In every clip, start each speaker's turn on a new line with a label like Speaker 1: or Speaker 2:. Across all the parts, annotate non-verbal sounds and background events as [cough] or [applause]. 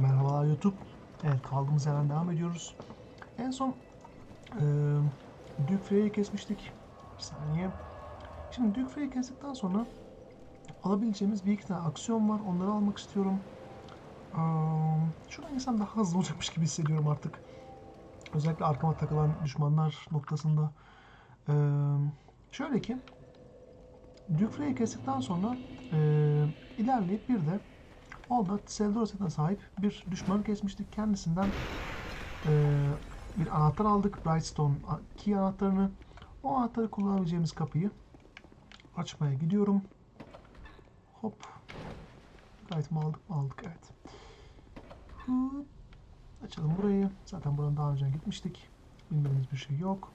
Speaker 1: Merhabalar YouTube. Evet kaldığımız yerden devam ediyoruz. En son e, Duke Frey'i kesmiştik. Bir saniye. Şimdi Duke Frey'i kestikten sonra alabileceğimiz bir iki tane aksiyon var. Onları almak istiyorum. Eee şuradan insan daha hızlı olacakmış gibi hissediyorum artık. Özellikle arkama takılan düşmanlar noktasında. Eee şöyle ki Duke Frey'i kestikten sonra eee ilerleyip bir de Orada Seldor setine sahip bir düşmanı kesmiştik. Kendisinden eee, bir anahtar aldık. Brightstone key anahtarını. O anahtarı kullanabileceğimiz kapıyı açmaya gidiyorum. Hop. Gayet mi aldık mı aldık evet. Hop. Açalım burayı. Zaten buradan daha önce gitmiştik. Bilmediğimiz bir şey yok.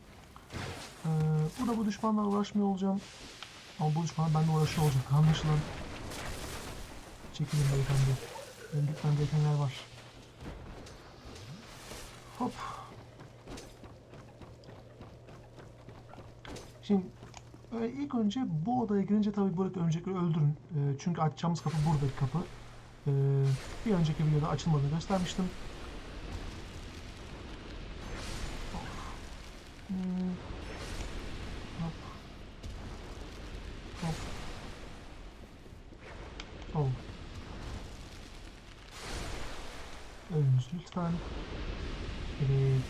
Speaker 1: Eee burada bu düşmanlarla uğraşmıyor olacağım. Ama bu düşman benimle uğraşıyor olacak. Anlaşılan. Çekilin beyefendi. Gereken yer var. Hop. Şimdi e, ilk önce bu odaya girince tabii buradaki örümcekleri öldürün. E, çünkü açacağımız kapı buradaki kapı. E, bir önceki videoda açılmadığını göstermiştim. Of. Hmm. Hop. Hop. Oh. Ölünüz lütfen. Evet.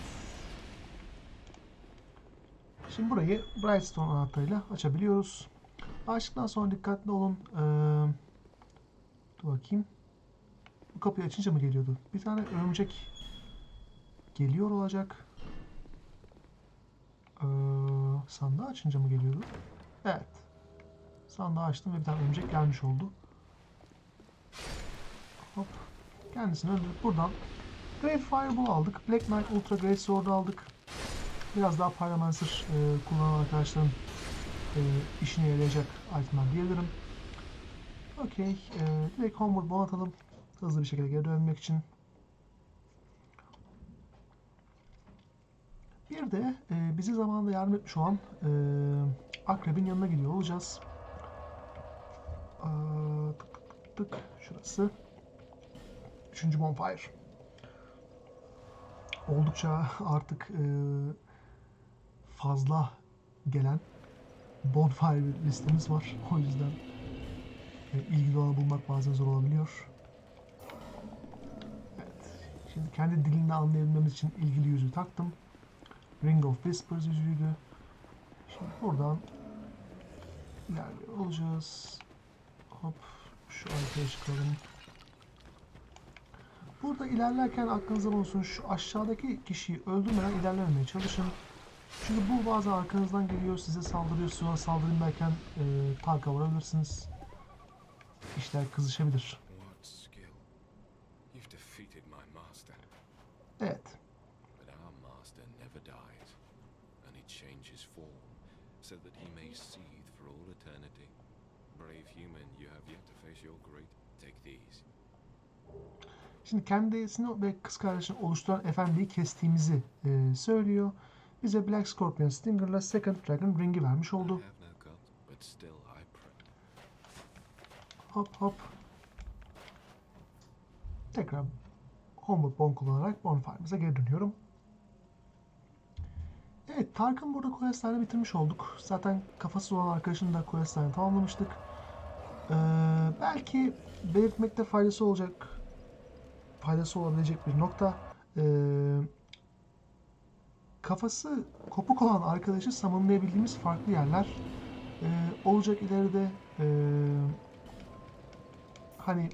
Speaker 1: Şimdi burayı Brightstone anahtarıyla açabiliyoruz. Açtıktan sonra dikkatli olun. Ee, dur bakayım. Bu kapıyı açınca mı geliyordu? Bir tane örümcek geliyor olacak. Ee, sandığı açınca mı geliyordu? Evet. Sandığı açtım ve bir tane örümcek gelmiş oldu. Hop. Kendisini öldürüp buradan Great Fireball aldık. Black Knight Ultra Great Sword aldık. Biraz daha Pyromancer e, kullanan arkadaşların e, işine yarayacak itemler diyebilirim. Okey. E, direkt Homeward Bone atalım. Hızlı bir şekilde geri dönmek için. Bir de e, bize zamanında yardım etmiş olan e, Akrebin yanına gidiyor olacağız. Aa, tık tık tık. Şurası. Üçüncü bonfire. Oldukça artık e, fazla gelen bonfire listemiz var. O yüzden e, ilgili olanı bulmak bazen zor olabiliyor. Evet. Şimdi kendi dilini anlayabilmemiz için ilgili yüzüğü taktım. Ring of Whispers yüzüğüydü. Şimdi buradan ilerliyor olacağız. Hop şu arkaya çıkalım. Burada ilerlerken aklınızda bulunsun şu aşağıdaki kişiyi öldürmeden ilerlememeye çalışın. Çünkü bu bazen arkanızdan geliyor size saldırıyor sonra saldırın derken e, parka vurabilirsiniz. İşler kızışabilir. Evet.
Speaker 2: so that he may seethe for all eternity. Brave human, you have yet to face your great. Take these.
Speaker 1: Şimdi kendisini ve kız kardeşini oluşturan efendiyi kestiğimizi e, söylüyor. Bize Black Scorpion Stinger'la Second Dragon Ring'i vermiş oldu. Hop hop. Tekrar Homeward Bone kullanarak Bonfire'ımıza geri dönüyorum. Evet, Tark'ın burada questlerini bitirmiş olduk. Zaten kafası olan arkadaşın da questlerini tamamlamıştık. Ee, belki belirtmekte faydası olacak, faydası olabilecek bir nokta. Ee, kafası kopuk olan arkadaşı summonlayabildiğimiz farklı yerler ee, olacak ileride. Ee, hani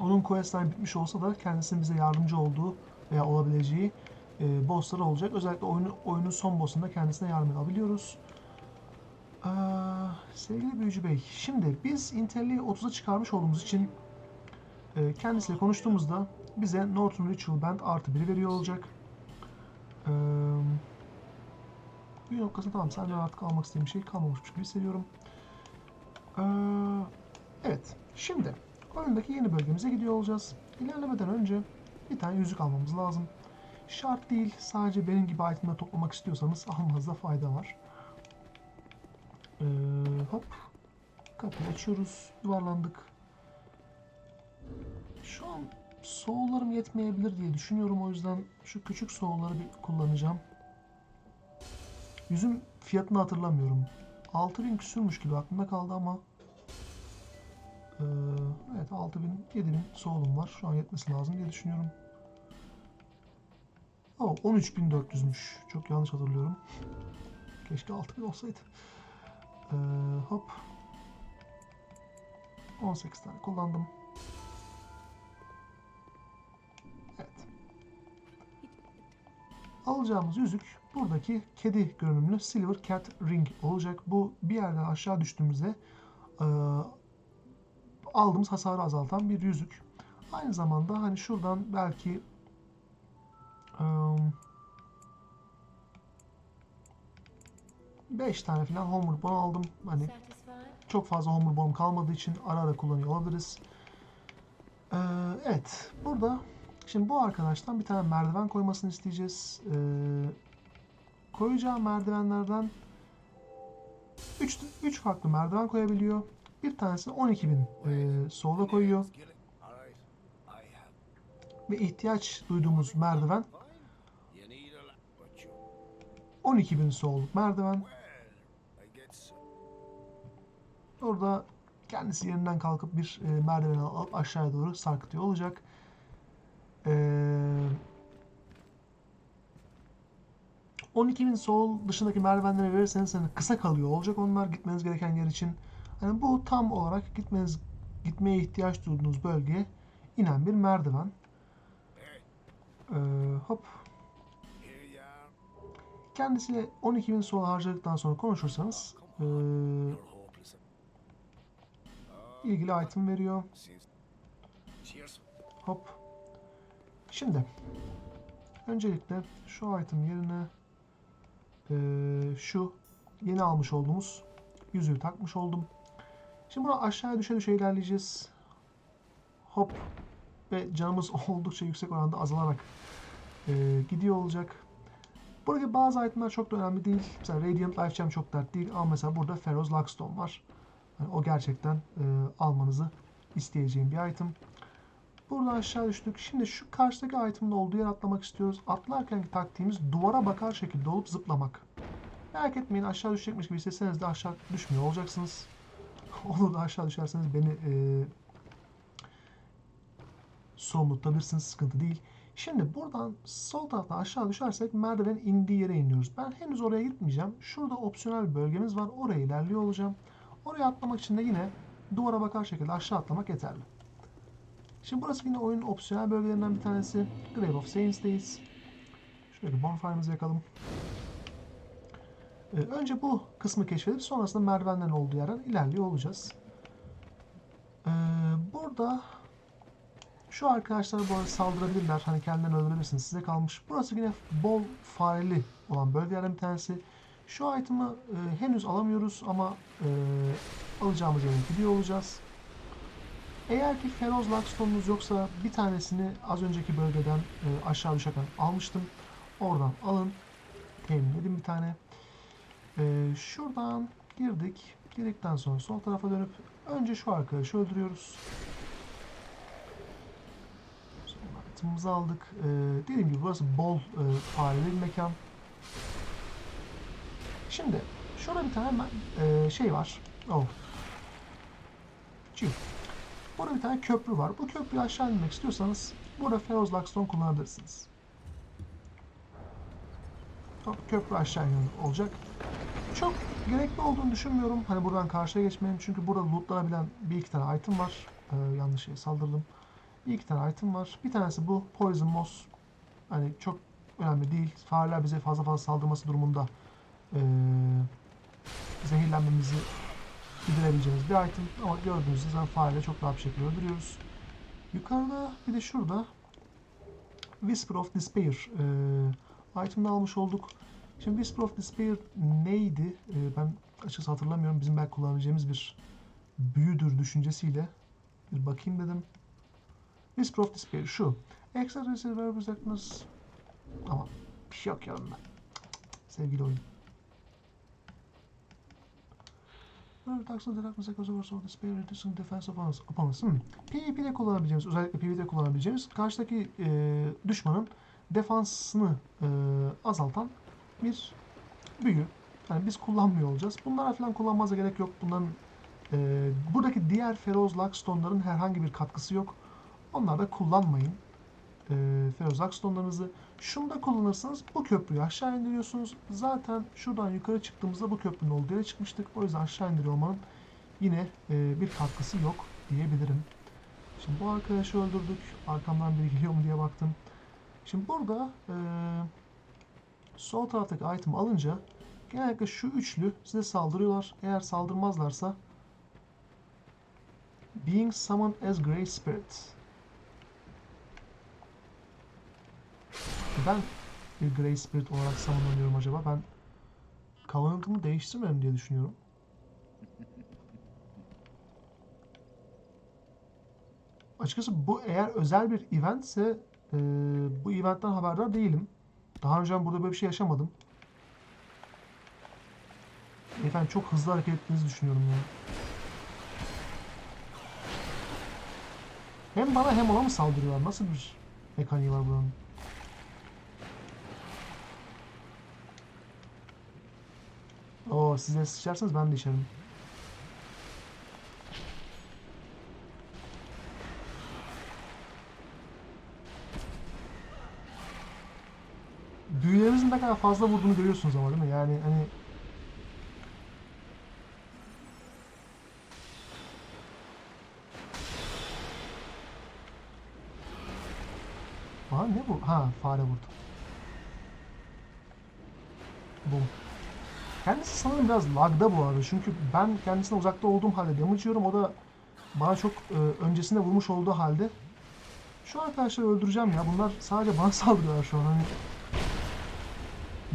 Speaker 1: onun questler bitmiş olsa da kendisinin bize yardımcı olduğu veya olabileceği e, bosslar olacak. Özellikle oyunu, oyunun son boss'unda kendisine yardım edebiliyoruz. Ee, sevgili Büyücü Bey, şimdi biz Intel'i 30'a çıkarmış olduğumuz için e, kendisiyle konuştuğumuzda bize Northern Ritual Band artı 1 veriyor olacak. Ee, bir noktasında tamam senden artık almak istediğim şey kalmamış gibi hissediyorum. Ee, evet, şimdi oyundaki yeni bölgemize gidiyor olacağız. İlerlemeden önce bir tane yüzük almamız lazım. Şart değil, sadece benim gibi itemleri toplamak istiyorsanız almanızda fayda var. Ee, hop, kapıyı açıyoruz, yuvarlandık. Şu an soğullarım yetmeyebilir diye düşünüyorum. O yüzden şu küçük soğulları bir kullanacağım. Yüzüm fiyatını hatırlamıyorum. 6000 küsürmüş gibi aklımda kaldı ama Ee, evet 6000 7000 soğulum var. Şu an yetmesi lazım diye düşünüyorum. Oh, 13400'müş. Çok yanlış hatırlıyorum. Keşke 6000 olsaydı. Ee, hop. 18 tane kullandım. Alacağımız yüzük buradaki kedi görünümlü Silver Cat Ring olacak. Bu bir yerden aşağı düştüğümüzde e, aldığımız hasarı azaltan bir yüzük. Aynı zamanda hani şuradan belki e, 5 tane falan Homer Bone aldım. Hani çok fazla Homer Bomb kalmadığı için ara ara kullanıyor olabiliriz. Ee, evet. Burada şimdi bu arkadaştan bir tane merdiven koymasını isteyeceğiz. Ee, koyacağı merdivenlerden 3 3 farklı merdiven koyabiliyor. Bir tanesini 12.000 e, koyuyor.
Speaker 3: Alright, I have.
Speaker 1: Ve ihtiyaç duyduğumuz merdiven
Speaker 3: You need a lot, but you.
Speaker 1: 12.000 soğuluk merdiven. Orada kendisi yerinden kalkıp bir e, merdiven alıp aşağıya doğru sarkıtıyor olacak. Ee, 12.000 sol dışındaki merdivenleri verirseniz hani kısa kalıyor olacak onlar gitmeniz gereken yer için. Yani bu tam olarak gitmeniz gitmeye ihtiyaç duyduğunuz bölgeye inen bir merdiven. Ee, hop. Kendisiyle 12.000 sol harcadıktan sonra konuşursanız ee,
Speaker 3: hopeless.
Speaker 1: ilgili item veriyor. Hop. Şimdi öncelikle şu item yerine eee, şu yeni almış olduğumuz yüzüğü takmış oldum. Şimdi bunu aşağıya düşe düşe ilerleyeceğiz. Hop ve canımız [laughs] oldukça yüksek oranda azalarak eee, gidiyor olacak. Buradaki bazı itemler çok da önemli değil. Mesela Radiant Life Gem çok dert değil ama mesela burada Pharaoh's Luckstone var. Yani o gerçekten eee, almanızı isteyeceğim bir item. Buradan aşağı düştük. Şimdi şu karşıdaki item'ın olduğu yere atlamak istiyoruz. Atlarkenki taktiğimiz duvara bakar şekilde olup zıplamak. Merak etmeyin aşağı düşecekmiş gibi hissetseniz de aşağı düşmüyor olacaksınız. [laughs] Olur da aşağı düşerseniz beni e, somutlanırsınız sıkıntı değil. Şimdi buradan sol taraftan aşağı düşersek merdivenin indiği yere iniyoruz. Ben henüz oraya gitmeyeceğim. Şurada opsiyonel bir bölgemiz var. Oraya ilerliyor olacağım. Oraya atlamak için de yine duvara bakar şekilde aşağı atlamak yeterli. Şimdi burası yine oyunun opsiyonel bölgelerinden bir tanesi. Grave of Saints'teyiz. Şöyle bir bonfire'ımızı yakalım. Ee, önce bu kısmı keşfedip sonrasında merdivenlerin olduğu yerden ilerliyor olacağız. Ee, burada şu arkadaşlara bu arada saldırabilirler. Hani kendilerini öldürebilirsiniz. Size kalmış. Burası yine bol fareli olan bölgelerden bir tanesi. Şu item'ı e, henüz alamıyoruz ama e, alacağımız yere gidiyor olacağız. Eğer ki Feroz Luckstone'unuz yoksa bir tanesini az önceki bölgeden e, aşağı düşerken almıştım. Oradan alın. Temin edin bir tane. E, şuradan girdik. Girdikten sonra sol tarafa dönüp önce şu arkadaşı öldürüyoruz. Sonra aldık. E, dediğim gibi burası bol e, fareli bir mekan. Şimdi şurada bir tane e, şey var. Oh. Çiğ. Burada bir tane köprü var. Bu köprüyü aşağı inmek istiyorsanız burada Feroz Luckstone kullanabilirsiniz. Hop, köprü aşağı iniyor olacak. Çok gerekli olduğunu düşünmüyorum. Hani buradan karşıya geçmeyin. Çünkü burada lootlanabilen bir iki tane item var. Ee, yanlış şeye saldırdım. Bir iki tane item var. Bir tanesi bu Poison Moss. Hani çok önemli değil. Fareler bize fazla fazla saldırması durumunda ee, zehirlenmemizi giderebileceğimiz bir item ama gördüğünüz gibi fareyle çok rahat bir şekilde öldürüyoruz. Yukarıda bir de şurada Whisper of Despair e, itemini almış olduk. Şimdi Whisper of Despair neydi? E, ben açıkçası hatırlamıyorum. Bizim belki kullanabileceğimiz bir büyüdür düşüncesiyle bir bakayım dedim. Whisper of Despair şu. Extra Receiver Berserkness ama bir şey yok yanında. Sevgili oyun. Böyle taksın direkt mesela oversoul display reducing defense opponents. opponents. Hmm. PvP'de kullanabileceğimiz, özellikle PvP'de kullanabileceğimiz karşıdaki e, düşmanın defansını e, azaltan bir büyü. Yani biz kullanmıyor olacağız. Bunlara falan kullanmanıza gerek yok. Bunların e, buradaki diğer Feroz Luckstone'ların herhangi bir katkısı yok. Onlar da kullanmayın. E, Feroz Luckstone'larınızı. Şunu da kullanırsanız bu köprüyü aşağı indiriyorsunuz. Zaten şuradan yukarı çıktığımızda bu köprünün olduğu yere çıkmıştık. O yüzden aşağı indiriyor olmanın yine e, bir katkısı yok diyebilirim. Şimdi bu arkadaşı öldürdük. Arkamdan biri geliyor mu diye baktım. Şimdi burada e, sol taraftaki item alınca genellikle şu üçlü size saldırıyorlar. Eğer saldırmazlarsa Being summoned as Grey Spirit. Ben bir Grey Spirit olarak summonlanıyorum acaba? Ben Covenant'ımı değiştirmedim diye düşünüyorum. Açıkçası bu eğer özel bir eventse e, bu eventten haberdar değilim. Daha önce burada böyle bir şey yaşamadım. Efendim çok hızlı hareket ettiğinizi düşünüyorum ya. Hem bana hem ona mı saldırıyorlar? Nasıl bir mekaniği var buranın? Oo siz de sıçarsanız ben de içerim. Büyülerinizin ne kadar fazla vurduğunu görüyorsunuz ama değil mi? Yani hani Aa ne bu? Ha fare vurdu. Bum. Kendisi sanırım biraz lagda bu arada. Çünkü ben kendisine uzakta olduğum halde damage yiyorum. O da bana çok e, öncesinde vurmuş olduğu halde. Şu arkadaşları öldüreceğim ya. Bunlar sadece bana [laughs] saldırıyorlar şu an. Hani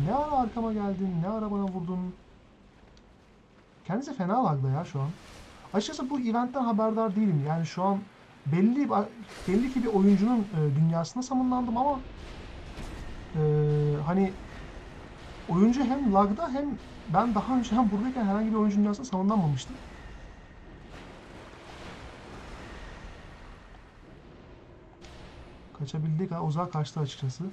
Speaker 1: ne ara arkama geldin, ne ara bana vurdun. Kendisi fena lagda ya şu an. Açıkçası bu eventten haberdar değilim. Yani şu an belli belli ki bir oyuncunun e, dünyasına samınlandım ama e, hani oyuncu hem lagda hem ben daha önce hem buradayken herhangi bir oyuncu dünyasına savunlanmamıştım. Kaçabildik ha uzağa kaçtı açıkçası.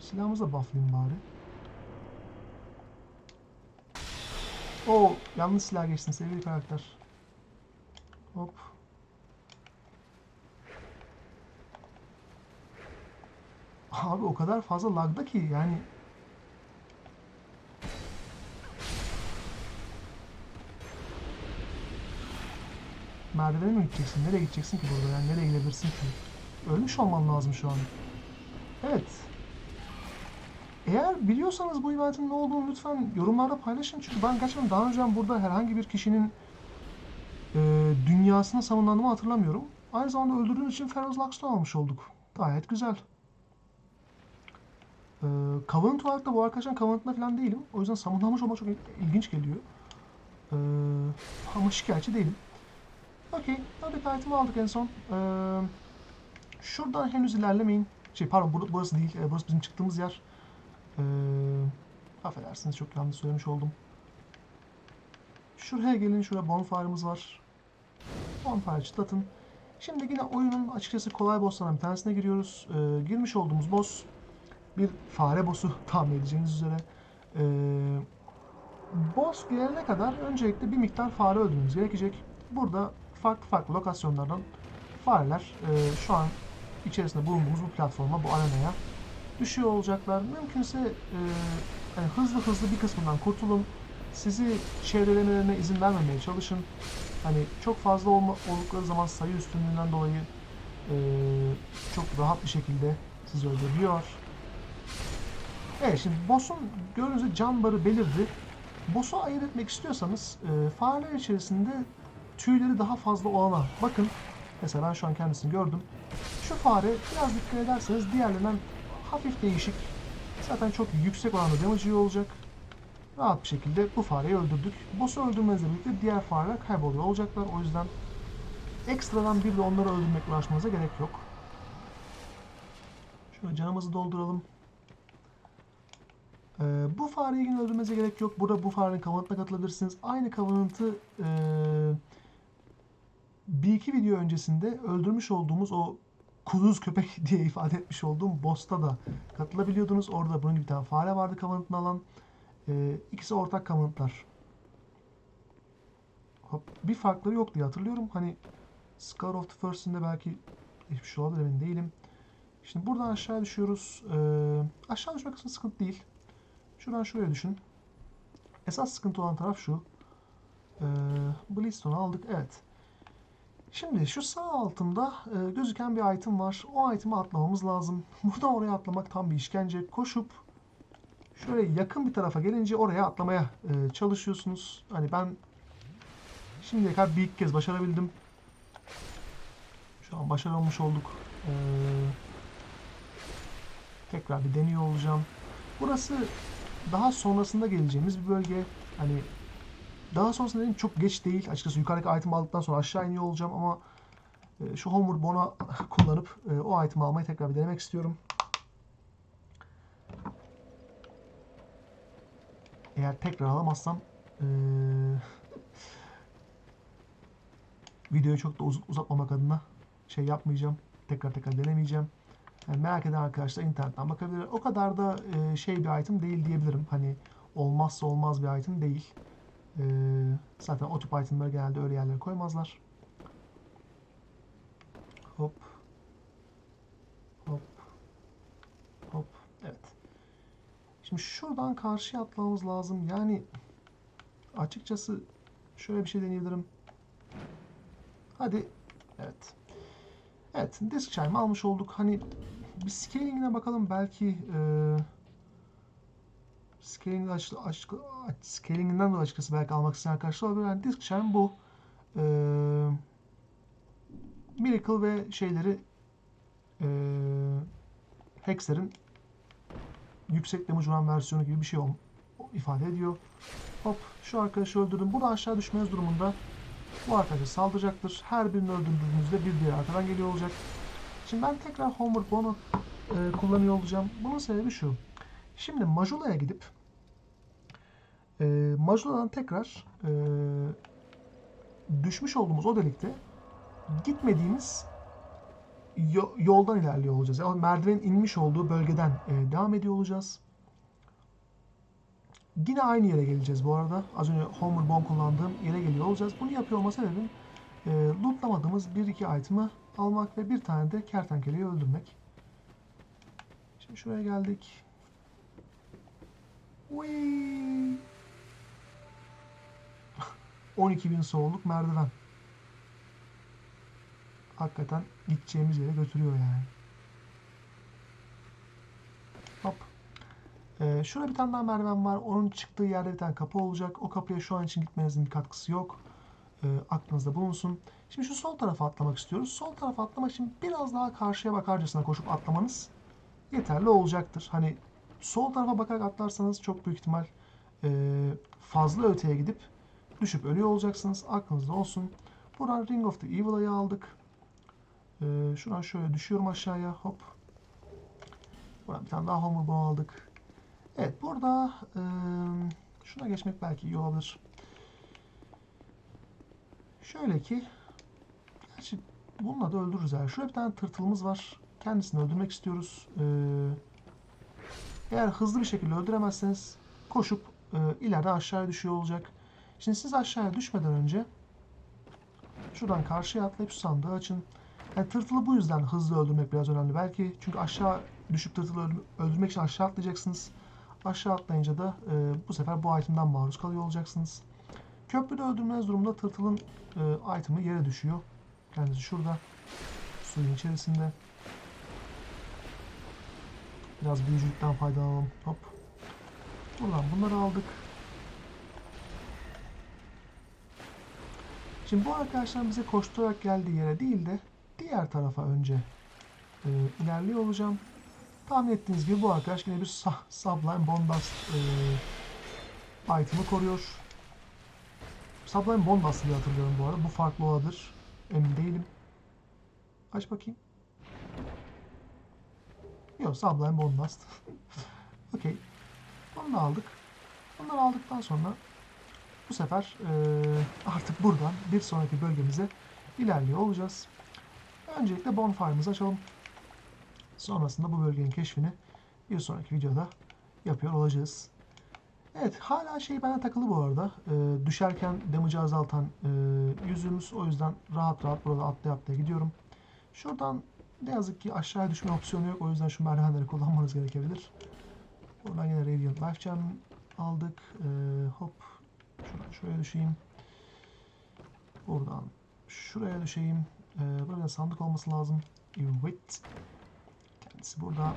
Speaker 1: Silahımızı da bufflayayım bari. O yanlış silah geçtin sevgili karakter. Hop. Abi o kadar fazla lagda ki yani Merdivene mi gideceksin? Nereye gideceksin ki burada? Yani nereye gidebilirsin ki? Ölmüş olman lazım şu an. Evet. Eğer biliyorsanız bu eventin ne olduğunu lütfen yorumlarda paylaşın. Çünkü ben gerçekten daha önce burada herhangi bir kişinin e, dünyasına savunlandığımı hatırlamıyorum. Aynı zamanda öldürdüğüm için Feroz Lux'ta almış olduk. Gayet güzel. E, Covenant olarak da bu arkadaşın Covenant'ında falan değilim. O yüzden savunlanmış olmak çok il- ilginç geliyor. E, ama şikayetçi değilim. Okey. Tabii item'i aldık en son. E, şuradan henüz ilerlemeyin. Şey pardon bur- burası değil. E, burası bizim çıktığımız yer. Ee, affedersiniz çok yanlış söylemiş oldum. Şuraya gelin. Şuraya bonfire'ımız var. Bonfire çıtlatın. Şimdi yine oyunun açıkçası kolay bosslarından bir tanesine giriyoruz. Ee, girmiş olduğumuz boss bir fare boss'u [laughs] tahmin edeceğiniz üzere. Ee, boss gelene kadar öncelikle bir miktar fare öldürmemiz gerekecek. Burada farklı farklı lokasyonlardan fareler e, şu an içerisinde bulunduğumuz bu platforma, bu arenaya düşüyor olacaklar. Mümkünse e, yani hızlı hızlı bir kısmından kurtulun. Sizi çevrelemelerine izin vermemeye çalışın. Hani çok fazla olma, oldukları zaman sayı üstünlüğünden dolayı e, çok rahat bir şekilde sizi öldürüyor. Evet şimdi boss'un gördüğünüz can barı belirdi. Boss'u ayırt etmek istiyorsanız e, fareler içerisinde tüyleri daha fazla olana bakın. Mesela ben şu an kendisini gördüm. Şu fare biraz dikkat ederseniz diğerlerinden hafif değişik. Zaten çok yüksek oranda damage olacak. Rahat bir şekilde bu fareyi öldürdük. Boss'u öldürmenizle birlikte diğer fareler kayboluyor olacaklar. O yüzden ekstradan bir de onları öldürmekle uğraşmanıza gerek yok. Şöyle canımızı dolduralım. Ee, bu fareyi yine öldürmenize gerek yok. Burada bu farenin Covenant'ına katılabilirsiniz. Aynı Covenant'ı ee, bir iki video öncesinde öldürmüş olduğumuz o kuduz köpek [laughs] diye ifade etmiş olduğum boss'ta da katılabiliyordunuz. Orada bunun gibi bir tane fare vardı Covenant'ını alan. Ee, ikisi ortak. Hop, Bir farkları yok diye hatırlıyorum. Hani Scar of the First'inde belki hiçbir şey olabilir emin değilim. Şimdi buradan aşağı düşüyoruz. Ee, aşağı düşmek kısmı sıkıntı değil. Şuradan şuraya düşün. Esas sıkıntı olan taraf şu. Ee, Bliston'u aldık. Evet. Şimdi şu sağ altında e, gözüken bir item var. O item'i atlamamız lazım. [laughs] Buradan oraya atlamak tam bir işkence. Koşup şöyle yakın bir tarafa gelince oraya atlamaya e, çalışıyorsunuz. Hani ben şimdiye kadar bir ilk kez başarabildim. Şu an başaramamış olduk. Ee, tekrar bir deniyor olacağım. Burası daha sonrasında geleceğimiz bir bölge. Hani daha sonrasında dedim çok geç değil. Açıkçası yukarıdaki item aldıktan sonra aşağı iniyor olacağım ama e, şu Homeward Bone'u [laughs] kullanıp e, o item almayı tekrar bir denemek istiyorum. Eğer tekrar alamazsam e, [laughs] videoyu çok da uz- uzatmamak adına şey yapmayacağım. Tekrar tekrar denemeyeceğim. Yani merak eden arkadaşlar internetten bakabilir. O kadar da e, şey bir item değil diyebilirim. Hani olmazsa olmaz bir item değil. E, zaten o tip itemları genelde öyle yerlere koymazlar. Hop. Hop. Hop. Evet. Şimdi şuradan karşıya atlamamız lazım. Yani açıkçası şöyle bir şey deneyebilirim. Hadi. Evet. Evet. Disk chime almış olduk. Hani bir scaling'ine bakalım. Belki e, scaling aç, aç, scaling'inden dolayı açıkçası belki almak isteyen arkadaşlar olabilir. Yani disk chime bu. E, Miracle ve şeyleri e, Hexer'in yüksek damage vuran versiyonu gibi bir şey ifade ediyor. Hop şu arkadaşı öldürdüm. Burada aşağı düşmeniz durumunda bu arkadaşı saldıracaktır. Her birini öldürdüğünüzde bir diğer arkadan geliyor olacak. Şimdi ben tekrar Homeward Bone'u e, kullanıyor olacağım. Bunun sebebi şu. Şimdi Majula'ya gidip e, Majula'dan tekrar e, düşmüş olduğumuz o delikte gitmediğimiz yo- yoldan ilerliyor olacağız. Yani merdivenin inmiş olduğu bölgeden e, devam ediyor olacağız. Yine aynı yere geleceğiz bu arada. Az önce Homer Bomb kullandığım yere geliyor olacağız. Bunu yapıyor olma sebebim e, lootlamadığımız 1-2 item'ı almak ve bir tane de kertenkeleyi öldürmek. Şimdi şuraya geldik. Whee! [laughs] 12.000 soğukluk merdiven. Hakikaten gideceğimiz yere götürüyor yani. Hop. Ee, şurada bir tane daha merdiven var. Onun çıktığı yerde bir tane kapı olacak. O kapıya şu an için gitmenizin bir katkısı yok. Ee, aklınızda bulunsun. Şimdi şu sol tarafa atlamak istiyoruz. Sol tarafa atlamak için biraz daha karşıya bakarcasına koşup atlamanız yeterli olacaktır. Hani sol tarafa bakarak atlarsanız çok büyük ihtimal e, fazla öteye gidip düşüp ölüyor olacaksınız. Aklınızda olsun. Buradan Ring of the Evil'ı aldık. Ee, şuradan şöyle düşüyorum aşağıya. Hop. Buradan bir tane daha Homer Ball aldık. Evet burada e, şuna geçmek belki iyi olabilir. Şöyle ki gerçi bununla da öldürürüz yani. Şurada bir tane tırtılımız var. Kendisini öldürmek istiyoruz. Ee, eğer hızlı bir şekilde öldüremezseniz koşup e, ileride aşağıya düşüyor olacak. Şimdi siz aşağıya düşmeden önce şuradan karşıya atlayıp şu sandığı açın. Yani tırtılı bu yüzden hızlı öldürmek biraz önemli. Belki çünkü aşağı düşüp tırtılı öldür- öldürmek için aşağı atlayacaksınız. Aşağı atlayınca da e, bu sefer bu itemden maruz kalıyor olacaksınız. Köprüde öldürmeniz durumunda tırtılın e, itemi yere düşüyor. Kendisi şurada. Suyun içerisinde. Biraz büyücülükten faydalanalım. Hop. Buradan bunları aldık. Şimdi bu arkadaşlar bize koşturarak geldiği yere değil de diğer tarafa önce e, ilerliyor olacağım. Tahmin ettiğiniz gibi bu arkadaş yine bir Sublime Bombast e, item'ı koruyor. Sublime Bombast diye hatırlıyorum bu arada. Bu farklı olabilir. Emin değilim. Aç bakayım. Yok Sublime Bombast. [laughs] Okey. Onu da aldık. Bunları aldıktan sonra bu sefer eee, artık buradan bir sonraki bölgemize ilerliyor olacağız. Öncelikle bonfire'ımızı açalım. Sonrasında bu bölgenin keşfini bir sonraki videoda yapıyor olacağız. Evet hala şey bana takılı bu arada. Ee, düşerken damage'ı azaltan e, yüzüğümüz. O yüzden rahat rahat burada atlaya atlaya gidiyorum. Şuradan ne yazık ki aşağıya düşme opsiyonu yok. O yüzden şu merdivenleri kullanmanız gerekebilir. Buradan yine Radiant Life Gem aldık. Ee, hop. Şuradan şuraya düşeyim. Buradan şuraya düşeyim. Ee, burada sandık olması lazım. Evet. Kendisi burada.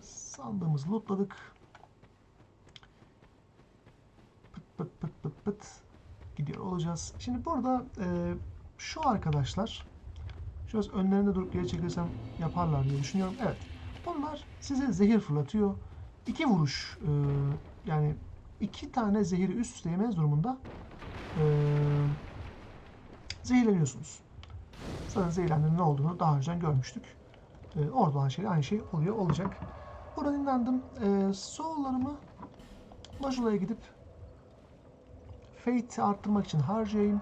Speaker 1: Sandığımızı lootladık. Pıt pıt pıt pıt pıt gidiyor olacağız. Şimdi burada e, şu arkadaşlar şöyle önlerinde durup geri çekilsem yaparlar diye düşünüyorum. Evet. Bunlar size zehir fırlatıyor. İki vuruş e, yani iki tane zehiri üst üste yemeniz durumunda e, zehirleniyorsunuz. Zaten zehirlenmenin ne olduğunu daha önceden görmüştük. E, orada olan şey aynı şey oluyor olacak. Buradan inlendim. E, soul'larımı Majula'ya gidip Fate'i arttırmak için harcayayım.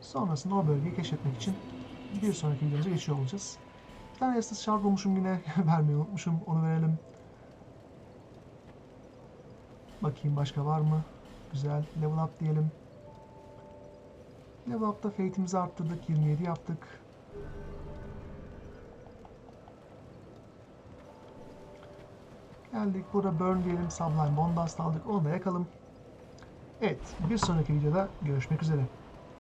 Speaker 1: Sonrasında o bölgeyi keşfetmek için bir sonraki videomuza geçiyor olacağız. Bir tane Estes Shard bulmuşum yine. [laughs] Vermeyi unutmuşum. Onu verelim. Bakayım başka var mı? Güzel. Level up diyelim. Level up'ta Fate'imizi arttırdık. 27 yaptık. Geldik. Burada burn diyelim. Sublime Bondast aldık. Onu da yakalım. Evet. Bir sonraki videoda görüşmek üzere.